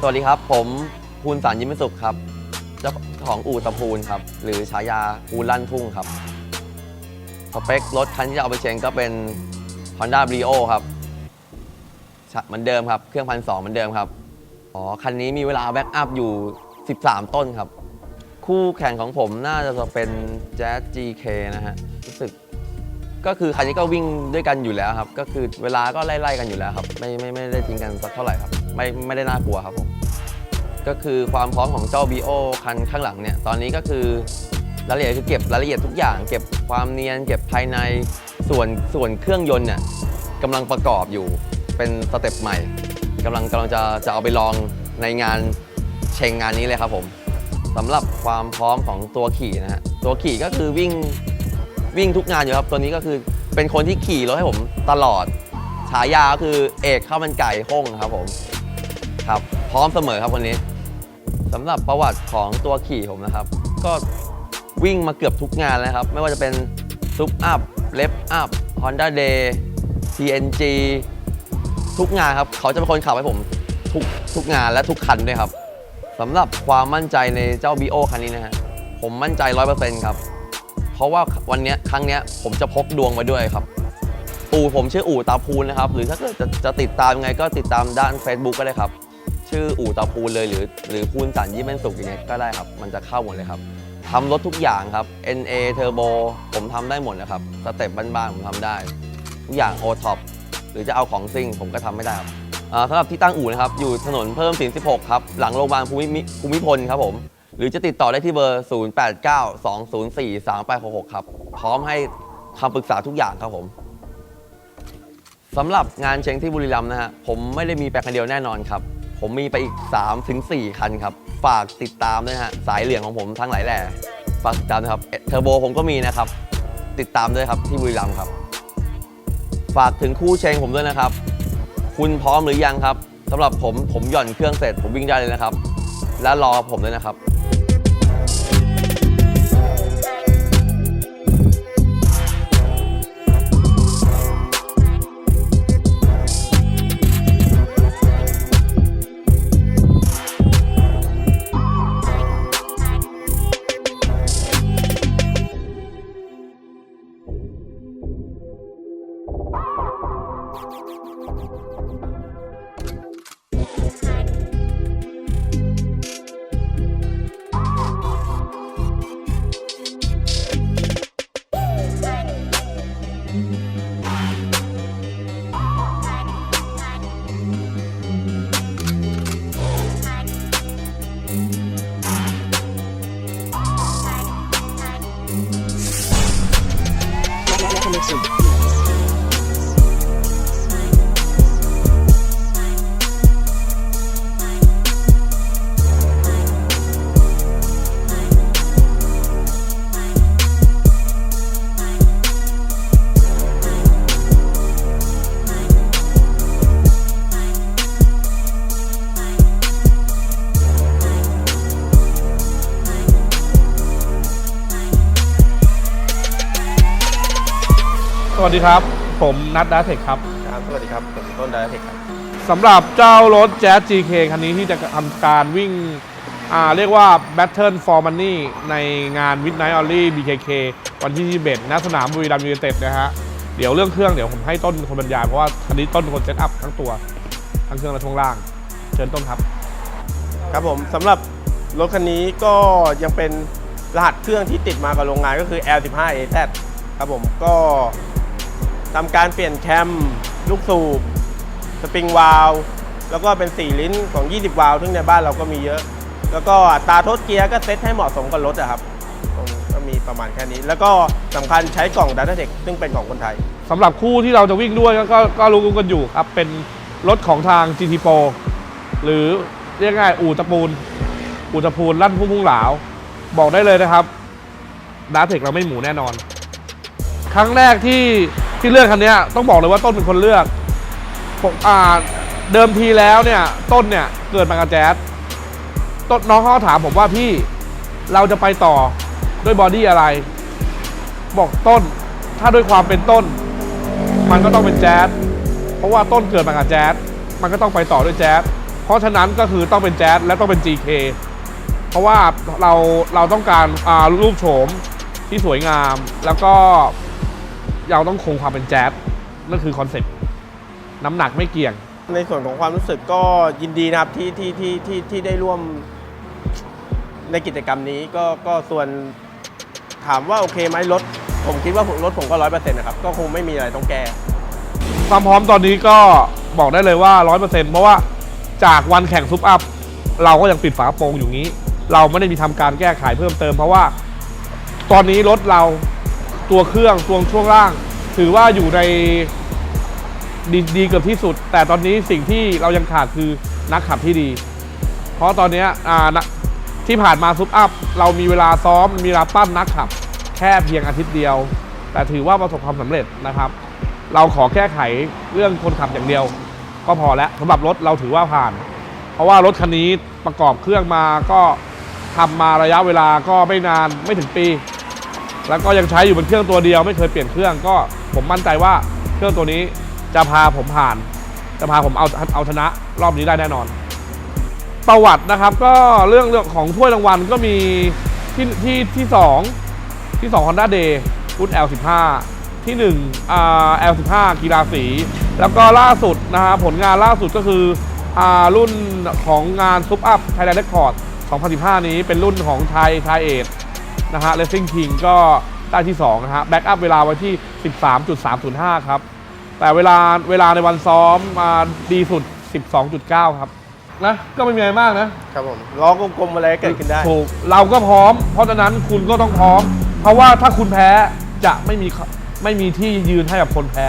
สวัสดีครับ ผมภูนสารยิ้มสุขครับเจ้าของอู่ตะพูนครับ หรือฉายาปูลั่นทุ่งครับสเปครถคันที่จะเอาไปเชงก็เป็น Honda Brio ครับเหมือนเดิมครับ เครื่องพันสองเหมือนเดิมครับอ๋อคันนี้มีเวลาแบ็กอัพอยู่ 13 ต้นครับ คู่แข่งของผมน่าจะเป็น Jazz GK นะฮะรู้สึกก็คือคันนี้ก็วิ่งด้วยกันอยู่แล้วครับ ก็คือเวลาก็ไล่ๆกันอยู่แล้วครับ ไม่ไม่ไม่ได้ทิ้งกันสักเท่าไหร่ครับ ไม่ไม่ได้น่ากลัวครับผมก็คือความพร้อมของเจ้า BO คันข้างหลังเนี่ยตอนนี้ก็คือรายละเอียดคือเก็บรายละเอียดทุกอย่าง เก็บความเนียน เก็บภายในส่วนส่วนเครื่องยนต์เนี่ยกำลังประกอบอยู่เป็นสเต็ปใหม่กำลังกำลังจะจะเอาไปลองในงานเชงงานนี้เลยครับผมสำหรับความพร้อมของตัวขี่นะฮะตัวขี่ก็คือวิ่งวิ่งทุกงานอยู่ครับ ตัวนี้ก็คือเป็นคนที่ขี่รถให้ผมตลอดฉายาก็คือเอกข้าวมันไก่ห้องครับผม ครับ พร้อมเสมอครับคนนี้สำหรับประวัติของตัวขี่ผมนะครับ ก็วิ่งมาเกือบทุกงานแล้วครับ ไม่ว่าจะเป็นซุปอัพเลฟอัพ Honda Day TNG ทุกงานครับ เขาจะเป็นคนขับให้ผมทุกทุกงานและทุกคันด้วยครับสำหรับความมั่นใจในเจ้า BO คันนี้นะฮะผมมั่นใจ 100%ครับ เพราะว่าวันนี้ครั้งนี้ผมจะพกดวงมาด้วยครับ อู่ผมชื่ออู่ตาพูนนะครับ หรือถ้าเกิดจะจะติดตามยังไงก็ติดตามด้าน Facebook ก็ได้ครับ ชื่ออู่ตาพูนเลยหรือหรือพูนสันยี่เป็นสุขอย่างเงี้ยก็ได้ครับ มันจะเข้าหมดเลยครับทำรถทุกอย่างครับ NA Turbo ผมทำได้หมดนะครับสเต็ปบ้านๆผมทำได้ ทุกอย่าง o t o p หรือจะเอาของซิ่งผมก็ทำไม่ได้ครับสำหรับที่ตั้งอู่นะครับ อยู่ถนนเพิ่มสิน16 ครับ หลังโรงพยาบาลภูมิภูมิพลครับผม หรือจะติดต่อได้ที่เบอร์ 0892043866 ครับ พร้อมให้คำปรึกษาทุกอย่างครับผมสำหรับงานเชงที่บุรีรัมย์นะฮะผมไม่ได้มีไปคนเดียวแน่นอนครับ ผมมีไปอีก 3-4 คันครับ ฝากติดตามด้วยฮะ สายเหลืองของผมทั้งหลายแหล่ฝากติดตามนะครับเทอร์โบผมก็มีนะครับ ติดตามด้วยครับที่บุรีรัมย์ครับ ฝากถึงคู่เชงผมด้วยนะครับ คุณพร้อมหรือยังครับสำหรับผมผมหย่อนเครื่องเสร็จผมวิ่งได้เลยนะครับ และรอผมด้วยนะครับ conexão. สวัสดีครับ ผมนัทดาเทคครับครับ สวัสดีครับ ผมต้นไดเทคครับสำหรับเจ้ารถ Jazz GK คันนี้ที่จะทำการวิ่งอ่าเรียกว่า Battle for Money ในงาน Midnight Only BKK วันที่21ณสนามบุรีรัมย์ยูไนเต็ดนะฮะ เดี๋ยวเรื่องเครื่องเดี๋ยวผมให้ต้นเป็นคนบรรยาย เพราะว่าคันนี้ต้นเป็นคนเซตอัพทั้งตัว ทั้งเครื่องและช่วงล่าง เชิญต้นครับ ครับผมสำหรับรถคันนี้ก็ยังเป็นรหัสเครื่องที่ติดมากับโรงงานก็คือ L15AZ ครับผมก็ ทำการเปลี่ยนแคม ลูกสูบ สปริงวาลแล้วก็เป็น 4 ลิ้นของ 20 วาลซึ่งในบ้านเราก็มีเยอะ แล้วก็ตาทดเกียร์ก็เซตให้เหมาะสมกับรถอะครับก็มีประมาณแค่นี้ แล้วก็สำคัญใช้กล่อง Data Tech ซึ่งเป็นของคนไทยสำหรับคู่ที่เราจะวิ่งด้วยก็ก็ก็รู้กันอยู่ครับ เป็นรถของทาง GT Pro หรือเรียกง่ายอู่ตะปูน อู่ตะปูนลั่นพุ่งพุ่งหลาว บอกได้เลยนะครับดาร์เทคเราไม่หมูแน่นอน ครั้งแรกที่ ที่เลือกคันนี้ต้องบอกเลยว่าต้นเป็นคนเลือกผมอ่าเดิมทีแล้วเนี่ยต้นเนี่ยเกิดมากับแจ๊สต้นน้องเขาถามผมว่าพี่เราจะไปต่อด้วยบอดี้อะไร บอกต้น ถ้าด้วยความเป็นต้น มันก็ต้องเป็นแจ๊สเพราะว่าต้นเกิดมากับแจ๊สมันก็ต้องไปต่อด้วยแจ๊สเพราะฉะนั้นก็คือต้องเป็นแจ๊สและต้องเป็น GK เพราะว่าเราเราต้องการอ่ารูปโฉมที่สวยงามแล้วก็ เราต้องคงความเป็นแจ๊สนั่นคือคอนเซ็ปต์น้ำหนักไม่เกี่ยง ในส่วนของความรู้สึกก็ยินดีนะครับที่ที่ที่ที่ที่ได้ร่วมในกิจกรรมนี้ก็ก็ส่วนถามว่าโอเคไหมรถ ผมคิดว่ารถผมก็ร้อยเปอร์เซ็นต์นะครับก็คงไม่มีอะไรต้องแก้ความพร้อมตอนนี้ก็บอกได้เลยว่า100%เพราะว่าจากวันแข่งซุปอัพ เราก็ยังปิดฝากระโปรงอยู่งี้ เราไม่ได้มีทำการแก้ไขเพิ่มเติม เพราะว่าตอนนี้รถเรา ตัวเครื่องตัวช่วงล่าง ถือว่าอยู่ในดีดีเกือบที่สุด แต่ตอนนี้สิ่งที่เรายังขาดคือนักขับที่ดี เพราะตอนนี้ที่ผ่านมาซุปอัพเรามีเวลาซ้อม มีเวลาปั้นนักขับ แค่เพียงอาทิตย์เดียว แต่ถือว่าประสบความสำเร็จนะครับ เราขอแก้ไขเรื่องคนขับอย่างเดียว ก็พอแล้วสำหรับรถเราถือว่าผ่าน เพราะว่ารถคันนี้ประกอบเครื่องมาก็ทำมาระยะเวลาก็ไม่นานไม่ถึงปี แล้วก็ยังใช้อยู่เป็นเครื่องตัวเดียวไม่เคยเปลี่ยนเครื่องก็ผมมั่นใจว่าเครื่องตัวนี้จะพาผมผ่าน จะพาผมเอาเอาชนะรอบนี้ได้แน่นอน ประวัตินะครับก็เรื่องเรื่องของถ้วยรางวัลก็มีที่ที่ที่สองที่2 Honda Day รุ่น L15 ที่1อ่า L15 กีฬาสี แล้วก็ล่าสุดนะฮะผลงานล่าสุดก็คืออ่ารุ่นของงานซุปอัพไทยแลนด์เรคคอร์ด2015 นี้เป็นรุ่นของไทยไทยเอท นะฮะ Racing King ก็ได้ที่2นะฮะแบ็กอัพเวลาไว้ที่ 13.305 ครับ แต่เวลาเวลาในวันซ้อมมาดีสุด 12.9 ครับ นะ ก็ไม่มีอะไรมากนะ ครับผมล้อกลมๆอะไรก็เกิดขึ้นได้ ถูกเราก็พร้อม เพราะฉะนั้นคุณก็ต้องพร้อม เพราะว่าถ้าคุณแพ้จะไม่มีไม่มีที่ยืนให้กับคนแพ้